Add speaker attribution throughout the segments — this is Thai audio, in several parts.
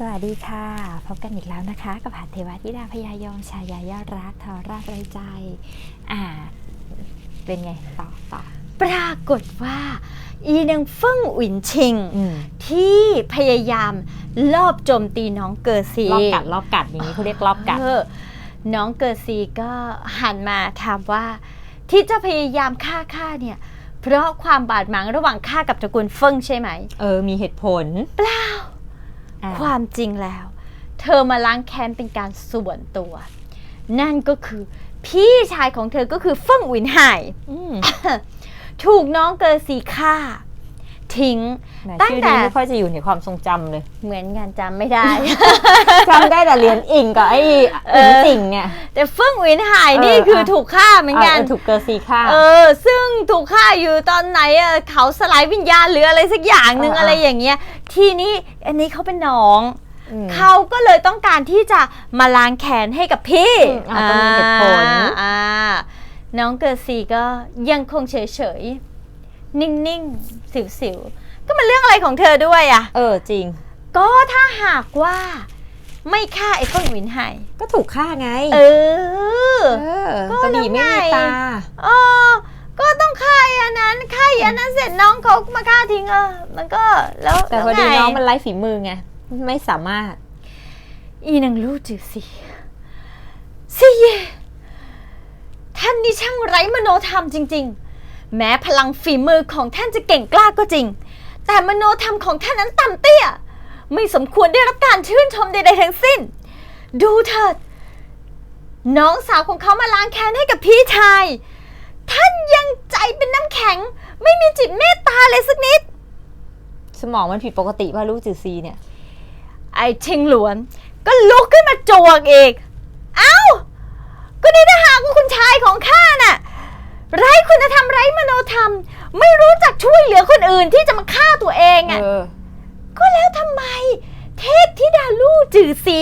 Speaker 1: สวัสดีค่ะ พบกันอีกแล้วนะคะ กับหัตถเทวาธิดาพยายมชายายอดรักทอราชไรใจ อ่า เป็นไง ต่อต่อ
Speaker 2: ปรากฏว่า อีนางเฟิ่งอุ๋นชิง
Speaker 1: อืม
Speaker 2: ที่พยายามลอบโจมตีน้องเกอร์ซี
Speaker 1: รอบกัดรอบกัดอย่างนี้เขาเรียกรอบกัด
Speaker 2: เออน้องเกอร์ซีก็หันมาถามว่า ที่เจะพยายามฆ่าข้าเนี่ย เพราะความบาดหมางระหว่างข้ากับตระกูลเฟิ่งใช่ไหม
Speaker 1: เออ มีเหตุผล
Speaker 2: เปล่า
Speaker 1: อะ
Speaker 2: ความจริงแล้ว เธอมาล้างแค้นเป็นการส่วนตัว นั่นก็คือ พี่ชายของเธอก็คือเฟิ่งอุ๋นไห่
Speaker 1: อืม
Speaker 2: ถูกน้องเกอร์ซีฆ่า ทิ้ง
Speaker 1: แหม
Speaker 2: ตั้ง
Speaker 1: ชื่อ
Speaker 2: แต่
Speaker 1: นี้ไม่ค่อยจะอยู่ในความทรงจำเลย
Speaker 2: เหมือนงานจำไม่ได้
Speaker 1: จำได้แต่เหรียญอิงกับไอ้
Speaker 2: เอ
Speaker 1: อิ
Speaker 2: อ
Speaker 1: งสิ่งเนี่ย
Speaker 2: แต่เฟิ่งอุ๋นไห่
Speaker 1: เออ
Speaker 2: นี่คือ
Speaker 1: อะ
Speaker 2: ถูกฆ่าเหมือนกัน
Speaker 1: เถูกเกอร์ซีฆ่า
Speaker 2: เออ ซึ่งถูกฆ่าอยู่ตอนไหนอะเขาสลายวิญญาณหรืออะไรสักอย่างหนึ่ง
Speaker 1: เออ
Speaker 2: อะไรอย่างเงี้ย ทีนี้อันนี้เขาเป็นน้อง
Speaker 1: อืม
Speaker 2: เขาก็เลยต้องการที่จะมาล้างแค้นให้กับพี่
Speaker 1: อืมอะก็มีเหตุผล
Speaker 2: อ่าอ่าน้องเกิร์ซีก็ยังคงเฉยๆ นิ่งๆ สิวๆ ก็มันเรื่องอะไรของเธอด้วยอะ
Speaker 1: เออจริง
Speaker 2: ก็ถ้าหากว่าไม่ฆ่าไอ้ต้นวินไห่
Speaker 1: ก็ถูกฆ่าไง
Speaker 2: เออ
Speaker 1: เออ
Speaker 2: ก็
Speaker 1: กระบี่ไม่มี
Speaker 2: แล้วไง
Speaker 1: ตา
Speaker 2: เออก็ต้องฆ่า อันนั้นฆ่าอันนั้นเสร็จน้องเขามาฆ่าทิ้งเออมันก็แล้ว
Speaker 1: แต่พอ
Speaker 2: ล้ว
Speaker 1: ดี
Speaker 2: ไน้
Speaker 1: องมันไร้ฝีมือไง ไม่สามารถ
Speaker 2: อีนางรู้จือสิสิเย่ท่านนี่ช่างไร้มโนธรรมจริง ๆ แม้พลังฝีมือของท่านจะเก่งกล้าก็จริง แต่มโนธรรมของท่านนั้นต่ำเตี้ย ไม่สมควรได้รับการชื่นชมใดๆทั้งสิ้น ดูเถิด น้องสาวของเขามาล้างแค้นให้กับพี่ชาย ท่านยังใจเป็นน้ำแข็ง ไม่มีจิตเมตตาเลยสักนิด
Speaker 1: สมองมันผิดปกติว่ารู้จือซีเนี่ย
Speaker 2: ไอ้ชิงหลวน ก็ลุกขึ้นมาจวกอีก เอ้า ก็นี่ถ้าหากว่าคุณชายของข้าน่ะ ไร้คุณธรรมไร้มโนธรรม ไม่รู้จักช่วยเหลือคนอื่นที่จะมาฆ่าตัวเองอะ
Speaker 1: เออ
Speaker 2: ก็แล้วทำไม เทพธิดาลู่จือซี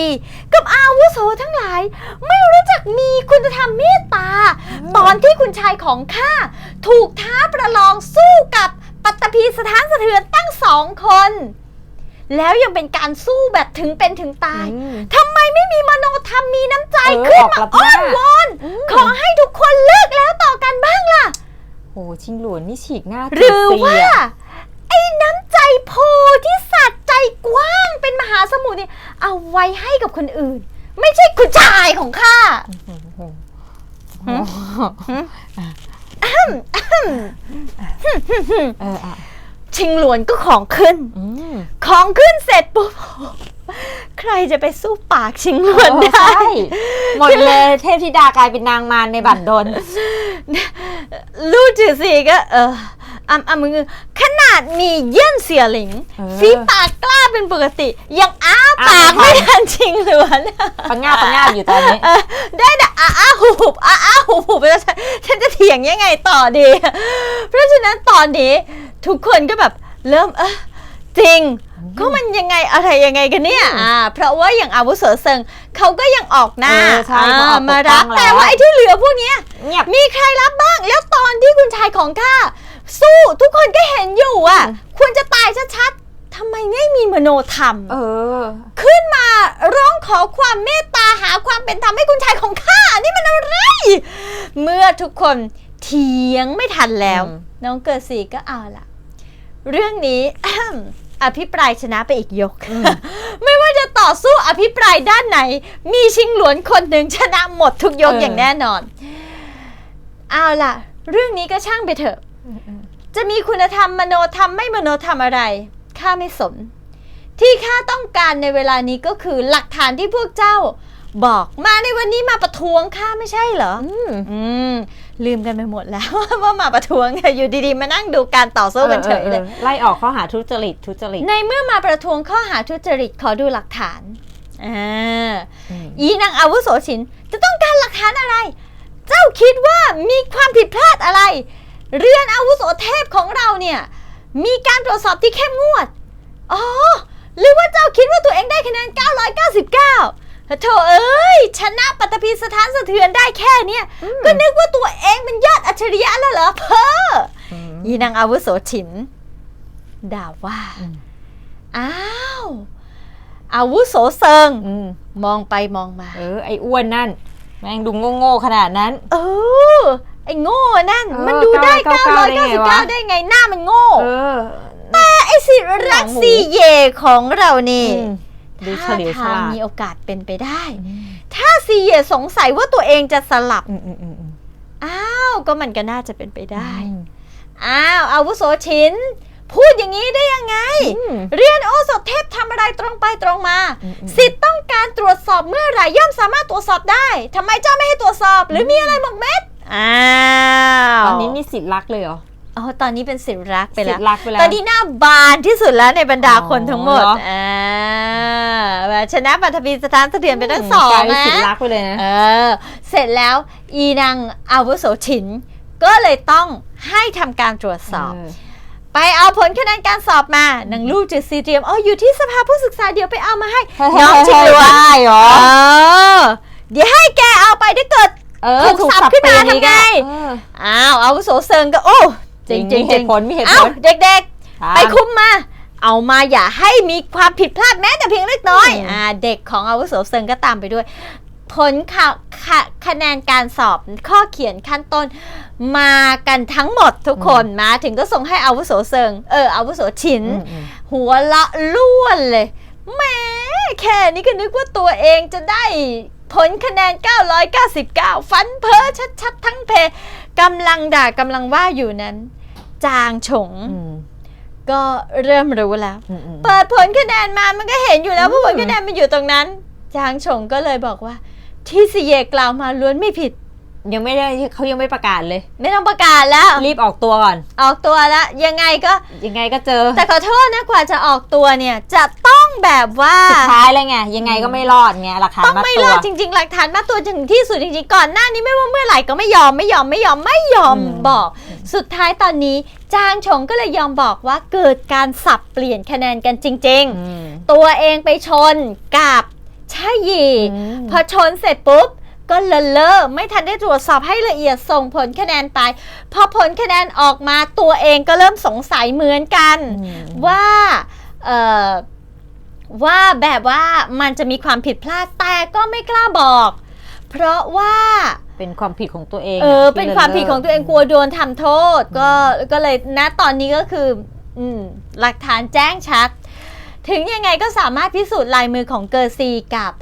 Speaker 2: กับอาวุโสทั้งหลาย ไม่รู้จักมีคุณธรรมเมตตา ตอนที่คุณชายของข้าถูกท้าประล องสู้กับปัตตภีสถานสะเทือนตั้งสองคน แล้วยังเป็นการสู้แบบถึงเป็นถึงตาย
Speaker 1: อืม
Speaker 2: ทำไมไม่มีมโนธรรมมีน้ำใจ
Speaker 1: เออ
Speaker 2: ขึ้น
Speaker 1: ออก
Speaker 2: มา
Speaker 1: รับ
Speaker 2: อ้อน
Speaker 1: หน้า
Speaker 2: วอนขอให้ทุกคนเลิกแล้วต่อกันบ้างล่ะ
Speaker 1: โหชิงหลวนนี่ฉีกหน้า
Speaker 2: หรือ
Speaker 1: จืซี
Speaker 2: ว่าะไอ้น้ำใจโพที่สัตว์ใจกว้างเป็นมหาสมุทรเนี่ยเอาไว้ให้กับคนอื่น ไม่ใช่คุณชายของข้า
Speaker 1: โอ้โห
Speaker 2: หืม
Speaker 1: เอออะ
Speaker 2: ชิงหลวนก็ของขึ้น
Speaker 1: อืม
Speaker 2: ของขึ้นเสร็จปุ๊บใครจะไปสู้ปากชิงหลวน
Speaker 1: เออ
Speaker 2: ได้
Speaker 1: ใช่หมดเลยเทพธิดากลายเป็นนางมารในบัตรดล
Speaker 2: ลู่จือสีก็เออ อ่ำอ่ำมือขนาดมีเยี่ยนเสียหลิง
Speaker 1: เออ
Speaker 2: ฝีปากกล้าเป็นปกติ ยังอ้าปาก
Speaker 1: อ้าไม่
Speaker 2: ไม่
Speaker 1: ทัน
Speaker 2: ทันชิงหลวน
Speaker 1: ปังง่าปังง่าอยู่ตอนนี้
Speaker 2: เออได้แต่อ้าอ้าหูบอ้าอ้าหูบไปแล้วฉันฉันจะเถียงยังไงต่อดี เพราะฉะนั้นตอนนี้ทุกคนก็แบบเริ่มเออจริง ก็มันยังไงอะไรยังไงกันเนี่ยอ่าเพราะว่าอย่างอาวุโสเซิงเขาก็ยังออกหน้า
Speaker 1: เออใช่เขาออก
Speaker 2: อ่ามารับ
Speaker 1: ปกป้องแล้ว
Speaker 2: แต่ว่าไอ้ที่เหลือพวกเนี้ย
Speaker 1: เงียบ
Speaker 2: มีใครรับบ้าง แล้วตอนที่คุณชายของข้า สู้ทุกคนก็เห็นอยู่อะ
Speaker 1: อืม
Speaker 2: ควรจะตายชัดๆทำไมไม่มีมโนธรรม
Speaker 1: เออ
Speaker 2: ขึ้นมาร้องขอความเมตตาหาความเป็นธรรมให้คุณชายของข้า นี่มันอะไร เมื่อทุกคนเถียงไม่ทันแล้ว
Speaker 1: อืม
Speaker 2: น้องเกิดสีก็เอาล่ะเรื่องนี้ อภิปรายชนะไปอีกยก ไม่ว่าจะต่อสู้อภิปรายด้านไหน มีชิงหลวนคนหนึ่งชนะหมดทุกยก
Speaker 1: เออ
Speaker 2: อ
Speaker 1: อ
Speaker 2: ย่างแน่นอน เอาล่ะ เรื่องนี้ก็ช่างไปเถอะ จะมีคุณธรรมมโนธรรมไม่มโนธรรมอะไรข้าไม่สน ที่ข้าต้องการในเวลานี้ก็คือหลักฐานที่พวกเจ้า บอกมาในวันนี้มาประท้วงข้าไม่ใช่เหรอ
Speaker 1: อืม
Speaker 2: อืมลืมกันไปหมดแล้ว ว่ามาประท้วงอยู่ดีๆ มานั่งดูการต่อสู้กันเฉยเลย
Speaker 1: ออออไล่ออกข้อหาทุจริตทุจริต
Speaker 2: ในเมื่อมาประท้วงข้อหาทุจริตขอดูหลักฐานอ่า
Speaker 1: อืม
Speaker 2: อีนางอาวุโสชินจะต้องการหลักฐานอะไร เจ้าคิดว่ามีความผิดพลาดอะไร เรือนอาวุโสเทพของเราเนี่ย มีการตรวจสอบที่เข้มงวด อ๋อ หรือว่าเจ้าคิดว่าตัวเองได้คะแนน 999โถเอ้ย ชนะปัตตภีสถานสะเทือนได้แค่เนี้ยก็นึกว่าตัวเองเป็นยอดอัจฉริยะแล้วเหรอเพ้อ
Speaker 1: อืม
Speaker 2: อีนางอาวุโสฉิน ด่าว่า
Speaker 1: อืม
Speaker 2: อ้าวอาวุโสเซิง
Speaker 1: อืม
Speaker 2: มองไปมองมา
Speaker 1: เออ ไอ้อ้วนนั่น แม่งดูโง่ๆขนาดนั้น
Speaker 2: เออ ไอ้โง่นั่น
Speaker 1: เออ
Speaker 2: มันดูได้
Speaker 1: 999
Speaker 2: 999 ได้ไงหน้ามันโง่
Speaker 1: เออ
Speaker 2: ไอ้สิรัก
Speaker 1: หนังหมู
Speaker 2: ซีเย่ของเรานี่
Speaker 1: อืมดูเฉ
Speaker 2: ถ้า
Speaker 1: ลียวฉ
Speaker 2: ทาง
Speaker 1: ลาด
Speaker 2: มีโอกาสเป็นไปได้ ถ้าซีเย่สงสัยว่าตัวเองจะสลับ
Speaker 1: อืมอืมอืมอืม
Speaker 2: อ้าว ก็มันก็น่าจะเป็นไปได้
Speaker 1: อืม
Speaker 2: อ้าวอาวุโสชิน พูดอย่างนี้ได้ยังไง
Speaker 1: อืม
Speaker 2: เรียนโอสถเทพทำอะไรตรงไปตรงมา
Speaker 1: อืมอืม
Speaker 2: สิทธิ์ต้องการตรวจสอบเมื่อไหร่ย่อมสามารถตรวจสอบได้ทำไมเจ้าไม่ให้ตรวจสอบ หรือมีอะไรหมกเม็ด อ้าว
Speaker 1: ตอนนี้นี่สิทธิ์รักเลยเหรอ
Speaker 2: อ๋อตอนนี้เป็นสิทธิ์รักไป
Speaker 1: สิ
Speaker 2: แล้
Speaker 1: ท
Speaker 2: ว
Speaker 1: ธิ์รักไปแล้ว
Speaker 2: ตอนนี้หน้าบานที่สุดแล้วในบรรดา
Speaker 1: อ๋อ
Speaker 2: คนทั้งหมด
Speaker 1: เหรอ
Speaker 2: อ่าแบบชนะปัทภีสถานสะเทือนไปทั้งสอก
Speaker 1: ลางยเป็น
Speaker 2: นะ
Speaker 1: สิทธิ์รักไปเลยนะ
Speaker 2: เออ เสร็จแล้วอีนางอาวุโสฉิน ก็เลยต้องให้ทำการตรวจสอบ ไปเอาผลคะแนนการสอบมานางลูกจืดซีเตรียมอ๋ออยู่ที่สภาผู้ศึกษาเดี๋ยวไปเอามาให้ น้องชิงหลวน
Speaker 1: ได้เหรอ
Speaker 2: เออ เดี๋ยวให้แกเอาไปถ้าเกิด
Speaker 1: เออ
Speaker 2: ถูกสับขึ้นมา
Speaker 1: เปลี่ยอีกอะ
Speaker 2: ทำไง
Speaker 1: เออ
Speaker 2: อ้าวอาวุโสเซิงก็โอ้จริงจริง
Speaker 1: มีเหตุผลมีเหตุผล
Speaker 2: เอ้าเด็กๆ
Speaker 1: ครับ
Speaker 2: ไปคุมมา เอามาอย่าให้มีความผิดพลาดแม้แต่เพียงเล็กน้อย
Speaker 1: อืม
Speaker 2: อ่าเด็กของอาวุโสเซิงก็ตามไปด้วย ผลข่าวคะคะแนนการสอบข้อเขียนขั้นต้น มากันทั้งหมดทุกคนมาถึงก็ส่งให้อาวุโสเซิงเอออาวุโสฉิน
Speaker 1: อืมอืม
Speaker 2: หัวละล้วนเลยแหม่แค่นี้ก็นึกว่าตัวเองจะได้ ผลคะแนน 999 ฟันเพ้อชัด ๆ ทั้งเพกำลังด่ากำลังว่าอยู่นั้น จางฉง
Speaker 1: อืม
Speaker 2: ก็เริ่มรู้แล้ว
Speaker 1: อืมอืม
Speaker 2: เปิดผลคะแนนมามันก็เห็นอยู่แล้วว่า
Speaker 1: อืม
Speaker 2: ผลคะแนนมันอยู่ตรงนั้น จางฉงก็เลยบอกว่า ที่ซีเยกล่าวมาล้วนไม่ผิด
Speaker 1: ยังไม่ได้เขายังไม่ประกาศเลย
Speaker 2: ไม่ต้องประกาศแล้ว
Speaker 1: รีบออกตัวก่อน
Speaker 2: ออกตัวแล้วยังไงก็
Speaker 1: ยังไงก็เจอ
Speaker 2: แต่ขอโทษนะกว่าจะออกตัวเนี่ยจะต้องแบบว่า
Speaker 1: สุดท้ายเลยไงยังไงก็ไม่รอดไงหลักฐาน
Speaker 2: ต้อง
Speaker 1: มัด
Speaker 2: ไม่
Speaker 1: ตั
Speaker 2: ร
Speaker 1: ว
Speaker 2: อดจริง ๆ หลักฐานมาตัวถึงที่สุดจริงๆก่อนหน้านี้ไม่ว่าเมื่อไหร่ก็ไม่ยอมไม่ยอมไม่ยอมไม่ยอม
Speaker 1: อืม
Speaker 2: บอก สุดท้ายตอนนี้จางฉงก็เลยยอมบอกว่าเกิดการสับเปลี่ยนคะแนนกันจริง
Speaker 1: อืม
Speaker 2: ๆตัวเองไปชนกับชาหยี
Speaker 1: อืม
Speaker 2: พอชนเสร็จปุ๊บ ก็เลอะเลอะไม่ทันได้ตรวจสอบให้ละเอียดส่งผลคะแนนไป พอผลคะแนนออกมาตัวเองก็เริ่มสงสัยเหมือนกัน
Speaker 1: อืม
Speaker 2: ว่าเอ่อว่าแบบว่ามันจะมีความผิดพลาดแต่ก็ไม่กล้าบอก เพราะว่า
Speaker 1: เป็นความผิดของตัวเอง
Speaker 2: เออ
Speaker 1: ที่
Speaker 2: เป็นความผิดของตัวเองกลัวโดนทำโทษ ก็ก็เลยณตอนนี้ก็คืออืมหลักฐานแจ้งชัด ถึงยังไงก็สามารถพิสูจน์ลายมือของเกอร์ซีกับ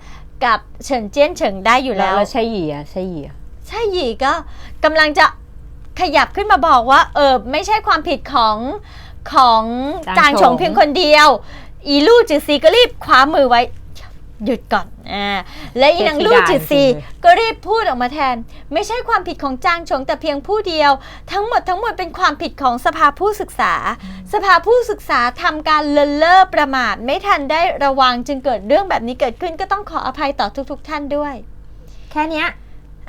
Speaker 2: กับเฉินเจี้ยนเฉิงได้อยู่
Speaker 1: แล้
Speaker 2: แล้วว
Speaker 1: แล้วใช่หยีอะใช่หยีอะ
Speaker 2: ใช่หยีก็กำลังจะขยับขึ้นมาบอกว่า เออไม่ใช่ความผิดของของจางฉงเพียงคนเดียว อีลู่จือซีก็รีบคว้ามือไว้ หยุดก่อนอ่าและอีนางลู่จือซีก็รีบพูดออกมาแทน ไม่ใช่ความผิดของจางฉงแต่เพียงผู้เดียว ทั้งหมดทั้งมวลเป็นความผิดของสภาผู้ศึกษา สภาผู้ศึกษาทำการเลินเล่อประมาท ไม่ทันได้ระวังจึงเกิดเรื่องแบบนี้เกิดขึ้นก็ต้องขออภัยต่อทุก ๆ ท่านด้วย
Speaker 1: แค่เนี้ย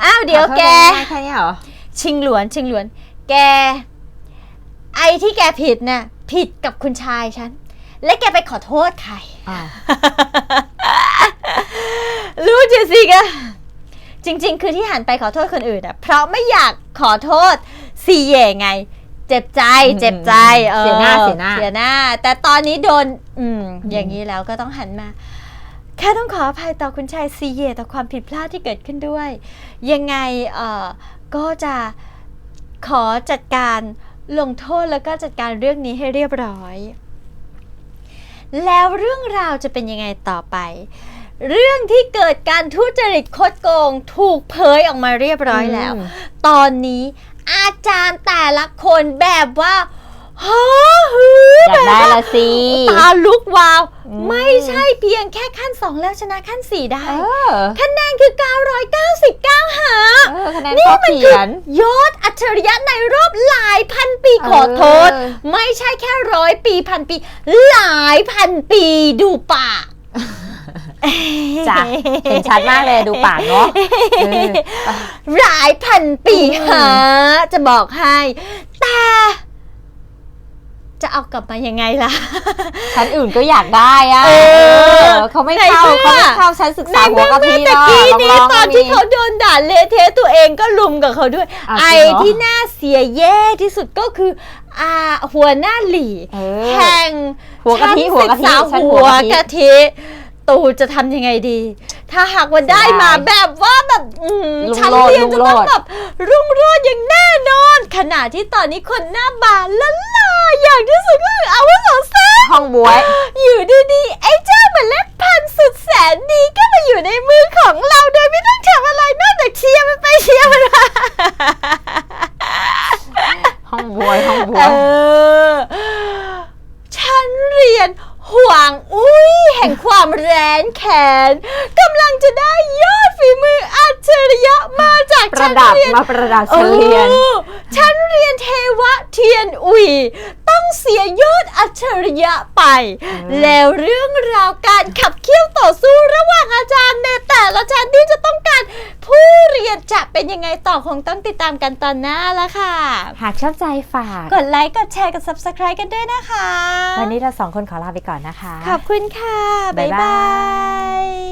Speaker 2: อ้าวเดี๋ยวแก
Speaker 1: ขอโทษนะแค่เนี้ยเหรอ
Speaker 2: ชิงหลวนชิงหลวน แก ไอ้ที่แกผิดน่ะผิดกับคุณชายฉัน และแกไปขอโทษใคร
Speaker 1: อ้าว
Speaker 2: รู้จิสิกะจริง ๆ คือที่หันไปขอโทษคนอื่นอะเพราะไม่อยากขอโทษซีเย่ไง เจ็บใจ เจ็บใจออ
Speaker 1: เสียหน้าเสียหน้า
Speaker 2: เสียหน้า แต่ตอนนี้โดน อืม อย่างนี้แล้วก็ต้องหันมาแค่ต้องขออภัยต่อคุณชายซีเย่ต่อความผิดพลาดที่เกิดขึ้นด้วย ยังไงเอ่อก็จะขอจัดการลงโทษแล้วก็จัดการเรื่องนี้ให้เรียบร้อย แล้วเรื่องราวจะเป็นยังไงต่อไป เรื่องที่เกิดการทุจริตคดโกง ถูกเผยออกมาเรียบร้อยแล้ว
Speaker 1: อืม
Speaker 2: ตอนนี้อาจารย์แต่ละคนแบบว่าฮ้อฮือ
Speaker 1: อยากได้ละสิ
Speaker 2: ตาลุกวาว
Speaker 1: อืม
Speaker 2: ไม่ใช่เพียงแค่ขั้น 2 แล้วชนะขั้น 4 ได้
Speaker 1: เออ
Speaker 2: คะแนนคือ 999 หา
Speaker 1: เออคะแนน
Speaker 2: นี่
Speaker 1: ข้อ
Speaker 2: มัน
Speaker 1: เขี
Speaker 2: คื
Speaker 1: ย
Speaker 2: อนยอดอัจฉริยะในรอบหลายพันปี
Speaker 1: เออ
Speaker 2: ขอโทษ ไม่ใช่แค่ร้อยปีพันปี หลายพันปีดูปาก
Speaker 1: จ้ะเห็นชัดมากเลยดูปากเนาะเออ
Speaker 2: หลายพันปี
Speaker 1: อืม
Speaker 2: หาจะบอกให้ แต่ จะเอากลับมายังไงล่ะ
Speaker 1: ชั้นอื่นก็อยากได้อะ
Speaker 2: เออ
Speaker 1: เขาไม่เข้า
Speaker 2: ในเมื่อ
Speaker 1: เขาไม่เข้าชั้นศึกษาหัวกะทิ
Speaker 2: ใน
Speaker 1: หรอก
Speaker 2: เมื่อกี้นี้
Speaker 1: ลองๆ
Speaker 2: ตอนที่เขาโดนด่าเละเทะตัวเองก็ลุมกับเขาด้วย
Speaker 1: อ้าว
Speaker 2: ไอ้
Speaker 1: จริงเหรอ
Speaker 2: ที่น่าเสียแย่ที่สุดก็คืออ่าหัวหน้าหลี่
Speaker 1: เออ
Speaker 2: แห่ง
Speaker 1: หัวกะทิ
Speaker 2: ชั้น
Speaker 1: หัวกะทิ
Speaker 2: ศึษา
Speaker 1: ชั้นหั
Speaker 2: หัว
Speaker 1: วกะทิ
Speaker 2: กะทิ ตูจะทำยังไงดี ถ้าหากว่าได้มาแบบว่าแบบอืม
Speaker 1: รุ่ง
Speaker 2: ชั้น
Speaker 1: โรจน์
Speaker 2: เรียนจะต้อง
Speaker 1: รุ่งโรจน์
Speaker 2: แบบรุ่งโรจน์อย่างแน่นอน ขณะที่ตอนนี้คนหน้าบานละลายอย่างที่สุดก็คืออาวุโสแซ่บ
Speaker 1: ห้องบวย
Speaker 2: อยู่ดีๆไอ้เจ้าเมล็ดพันธุ์สุดแสนดีก็มาอยู่ในมือของเราโดยไม่ต้องทำอะไรนอกจากเชียร์มันไปเชียร์มันมา
Speaker 1: ห้องบวย ห้องบว
Speaker 2: เอย อ ฉันเรียนห่วงอุ้ยแห่งความแร้นแค้นกำลังจะได้ยอดฝีมืออัจฉริยะมาจาก
Speaker 1: ประ
Speaker 2: ชั้น
Speaker 1: ดับ
Speaker 2: เรียน
Speaker 1: มาประดับชั้นเรียน
Speaker 2: ออฉันเรียนเทวะเทียนอุยต้องเสียยอดอัจฉริยะไป แล้วเรื่องราวการขับเคี่ยวต่อสู้ระหว่างอาจารย์ในแต่ละชั้นที่จะต้องการผู้เรียนจะเป็นยังไงต่อคงต้องติดตามกันตอนหน้าแล้วค่ะ
Speaker 1: หากชอบใจฝาก
Speaker 2: กดไลค์ กดแชร์ กด subscribe กันด้วยนะคะ
Speaker 1: วันนี้เราสองคนขอลาไปก่อนนะคะ
Speaker 2: ขอบคุณค่ะ บ๊าย
Speaker 1: บ๊ายบา
Speaker 2: บาย